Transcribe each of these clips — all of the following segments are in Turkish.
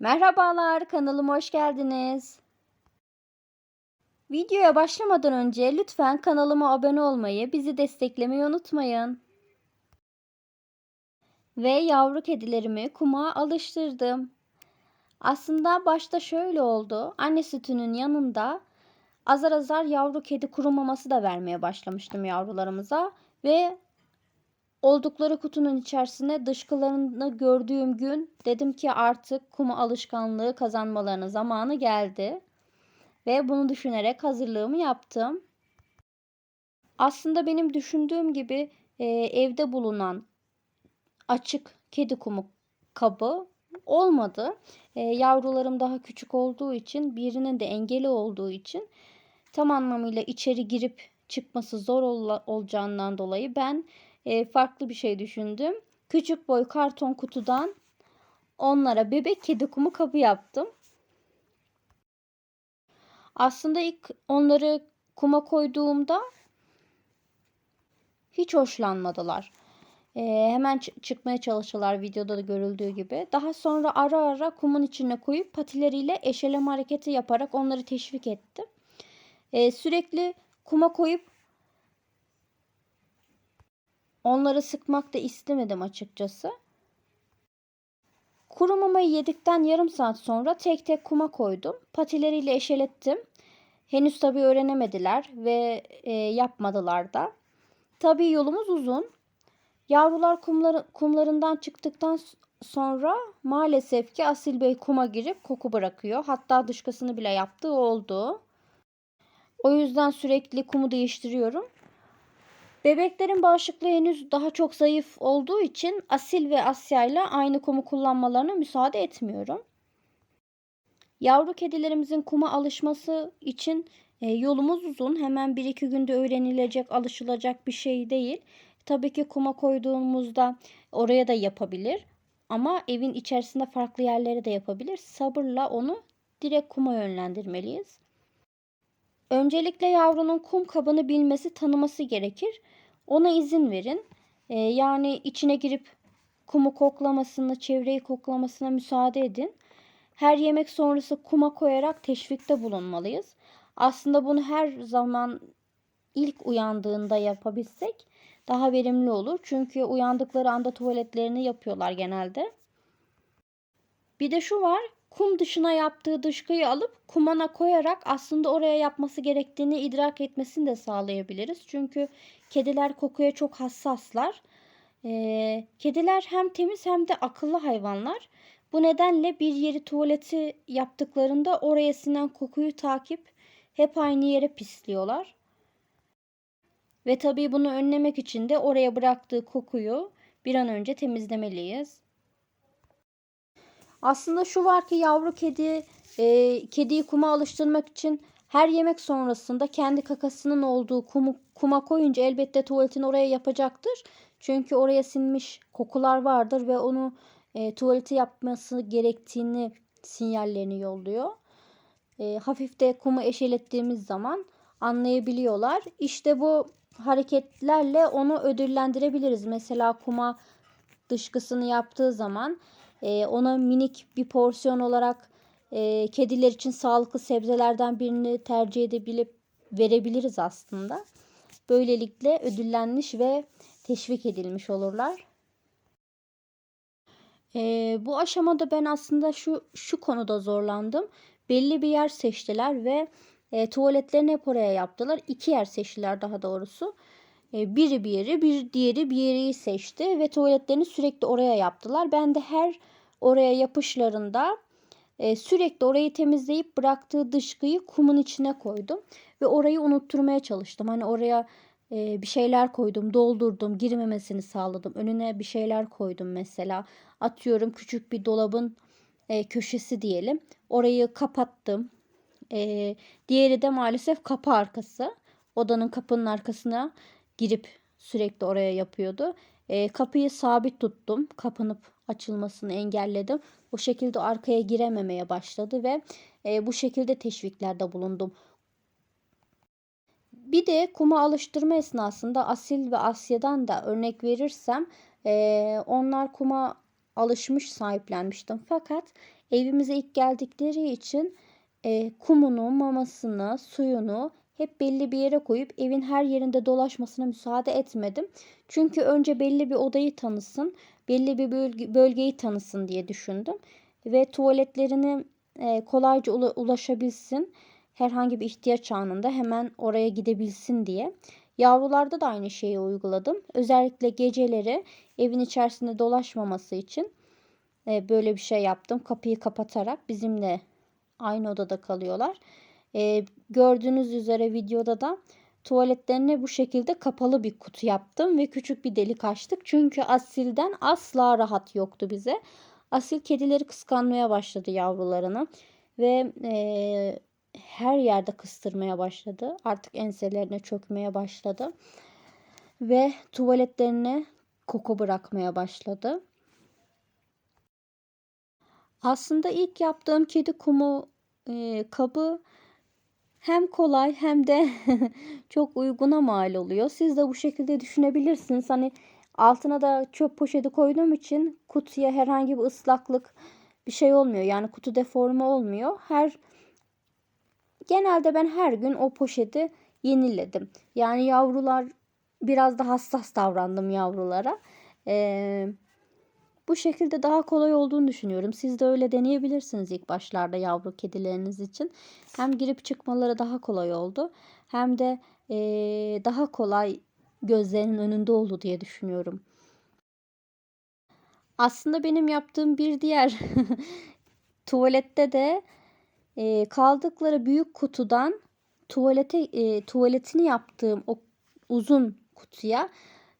Merhabalar, kanalıma hoş geldiniz. Videoya başlamadan önce lütfen kanalıma abone olmayı, bizi desteklemeyi unutmayın. Ve yavru kedilerimi kuma alıştırdım. Aslında başta şöyle oldu. Anne sütünün yanında azar azar yavru kedi kuru maması da vermeye başlamıştım yavrularımıza ve oldukları kutunun içerisine dışkılarını gördüğüm gün dedim ki artık kuma alışkanlığı kazanmalarının zamanı geldi. Ve bunu düşünerek hazırlığımı yaptım. Aslında benim düşündüğüm gibi e, evde bulunan açık kedi kumu kabı olmadı. E, yavrularım daha küçük olduğu için birinin de engeli olduğu için tam anlamıyla içeri girip çıkması zor ol- olacağından dolayı ben e, farklı bir şey düşündüm. Küçük boy karton kutudan onlara bebek kedi kumu kabı yaptım. Aslında ilk onları kuma koyduğumda hiç hoşlanmadılar. Ee, hemen çıkmaya çalıştılar videoda da görüldüğü gibi. Daha sonra ara ara kumun içine koyup patileriyle eşeleme hareketi yaparak onları teşvik ettim. Ee, sürekli kuma koyup onları sıkmak da istemedim açıkçası. Kuru mamayı yedikten yarım saat sonra tek tek kuma koydum. Patileriyle eşelettim. Henüz tabii öğrenemediler ve e, yapmadılar da. Tabii yolumuz uzun. Yavrular kumları, kumlarından çıktıktan sonra maalesef ki Asil Bey kuma girip koku bırakıyor. Hatta dışkısını bile yaptığı oldu. O yüzden sürekli kumu değiştiriyorum. Bebeklerin bağışıklığı henüz daha çok zayıf olduğu için Asil ve Asya ile aynı kumu kullanmalarına müsaade etmiyorum. Yavru kedilerimizin kuma alışması için e, yolumuz uzun. Hemen bir iki günde öğrenilecek, alışılacak bir şey değil. Tabii ki kuma koyduğumuzda oraya da yapabilir. Ama evin içerisinde farklı yerlere de yapabilir. Sabırla onu direkt kuma yönlendirmeliyiz. Öncelikle yavrunun kum kabını bilmesi, tanıması gerekir. Ona izin verin. Ee, yani içine girip kumu koklamasını, çevreyi koklamasına müsaade edin. Her yemek sonrası kuma koyarak teşvikte bulunmalıyız. Aslında bunu her zaman ilk uyandığında yapabilsek daha verimli olur. Çünkü uyandıkları anda tuvaletlerini yapıyorlar genelde. Bir de şu var. Kum dışına yaptığı dışkıyı alıp kumana koyarak aslında oraya yapması gerektiğini idrak etmesini de sağlayabiliriz. Çünkü kediler kokuya çok hassaslar. Ee, kediler hem temiz hem de akıllı hayvanlar. Bu nedenle bir yeri tuvaleti yaptıklarında oraya sinen kokuyu takip hep aynı yere pisliyorlar. Ve tabii bunu önlemek için de oraya bıraktığı kokuyu bir an önce temizlemeliyiz. Aslında şu var ki yavru kedi e, kediyi kuma alıştırmak için her yemek sonrasında kendi kakasının olduğu kumu, kuma koyunca elbette tuvaletini oraya yapacaktır. Çünkü oraya sinmiş kokular vardır ve onu e, tuvaleti yapması gerektiğini sinyallerini yolluyor. E, hafif de kumu eşelettiğimiz zaman anlayabiliyorlar. İşte bu hareketlerle onu ödüllendirebiliriz. Mesela kuma dışkısını yaptığı zaman e, ona minik bir porsiyon olarak e, kediler için sağlıklı sebzelerden birini tercih edebilip verebiliriz aslında. Böylelikle ödüllenmiş ve teşvik edilmiş olurlar. E, bu aşamada ben aslında şu şu konuda zorlandım. Belli bir yer seçtiler ve e, tuvaletlerini hep oraya yaptılar. İki yer seçtiler daha doğrusu. E, biri bir yeri, bir diğeri bir yeri seçti ve tuvaletlerini sürekli oraya yaptılar. Ben de her oraya yapışlarında e, sürekli orayı temizleyip bıraktığı dışkıyı kumun içine koydum ve orayı unutturmaya çalıştım. Hani oraya e, bir şeyler koydum, doldurdum, girmemesini sağladım. Önüne bir şeyler koydum mesela. Atıyorum küçük bir dolabın e, köşesi diyelim. Orayı kapattım. Diğeri de maalesef kapı arkası. Odanın kapının arkasına girip sürekli oraya yapıyordu. E, kapıyı sabit tuttum. Kapanıp açılmasını engelledim. O şekilde arkaya girememeye başladı ve e, bu şekilde teşviklerde bulundum. Bir de kuma alıştırma esnasında Asil ve Asya'dan da örnek verirsem e, onlar kuma alışmış sahiplenmiştim. Fakat evimize ilk geldikleri için e, kumunu, mamasını, suyunu hep belli bir yere koyup evin her yerinde dolaşmasına müsaade etmedim. Çünkü önce belli bir odayı tanısın, belli bir bölge, bölgeyi tanısın diye düşündüm. Ve tuvaletlerini e, kolayca ula, ulaşabilsin, herhangi bir ihtiyaç anında hemen oraya gidebilsin diye. Yavrularda da aynı şeyi uyguladım. Özellikle geceleri evin içerisinde dolaşmaması için e, böyle bir şey yaptım. Kapıyı kapatarak bizimle aynı odada kalıyorlar. E, gördüğünüz üzere videoda da tuvaletlerine bu şekilde kapalı bir kutu yaptım ve küçük bir delik açtık. Çünkü Asil'den asla rahat yoktu bize. Asil kedileri kıskanmaya başladı yavrularını ve e, her yerde kıstırmaya başladı. Artık enselerine çökmeye başladı. Ve tuvaletlerine koku bırakmaya başladı. Aslında ilk yaptığım kedi kumu e, kabı hem kolay hem de çok uyguna mal oluyor. Siz de bu şekilde düşünebilirsiniz. Hani altına da çöp poşeti koyduğum için kutuya herhangi bir ıslaklık bir şey olmuyor. Yani kutu deforme olmuyor. Her genelde ben her gün o poşeti yeniledim. Yani yavrular biraz da hassas davrandım yavrulara. Ee, bu şekilde daha kolay olduğunu düşünüyorum. Siz de öyle deneyebilirsiniz ilk başlarda yavru kedileriniz için. Hem girip çıkmaları daha kolay oldu. Hem de e, daha kolay gözlerinin önünde oldu diye düşünüyorum. Aslında benim yaptığım bir diğer tuvalette de e, kaldıkları büyük kutudan tuvalete e, tuvaletini yaptığım o uzun kutuya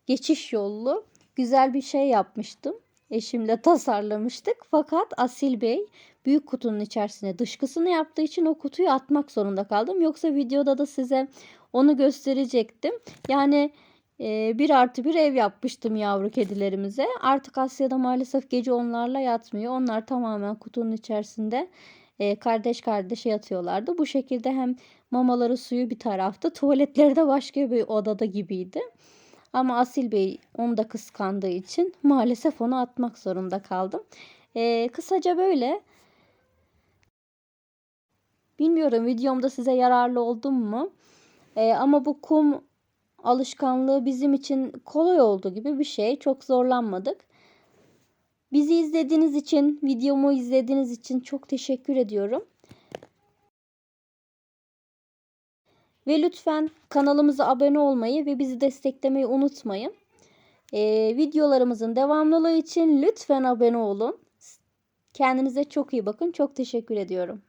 geçiş yollu güzel bir şey yapmıştım. Eşimle tasarlamıştık. Fakat Asil Bey büyük kutunun içerisine dışkısını yaptığı için o kutuyu atmak zorunda kaldım. Yoksa videoda da size onu gösterecektim. Yani e, bir artı bir ev yapmıştım yavru kedilerimize. Artık Asya'da maalesef gece onlarla yatmıyor. Onlar tamamen kutunun içerisinde e, kardeş kardeşe yatıyorlardı. Bu şekilde hem mamaları suyu bir tarafta tuvaletleri de başka bir odada gibiydi. Ama Asil Bey onu da kıskandığı için maalesef onu atmak zorunda kaldım. E, kısaca böyle. Bilmiyorum videomda size yararlı oldum mu? E, ama bu kum alışkanlığı bizim için kolay oldu gibi bir şey. Çok zorlanmadık. Bizi izlediğiniz için, videomu izlediğiniz için çok teşekkür ediyorum. Ve lütfen kanalımıza abone olmayı ve bizi desteklemeyi unutmayın. Ee, videolarımızın devamlılığı için lütfen abone olun. Kendinize çok iyi bakın. Çok teşekkür ediyorum.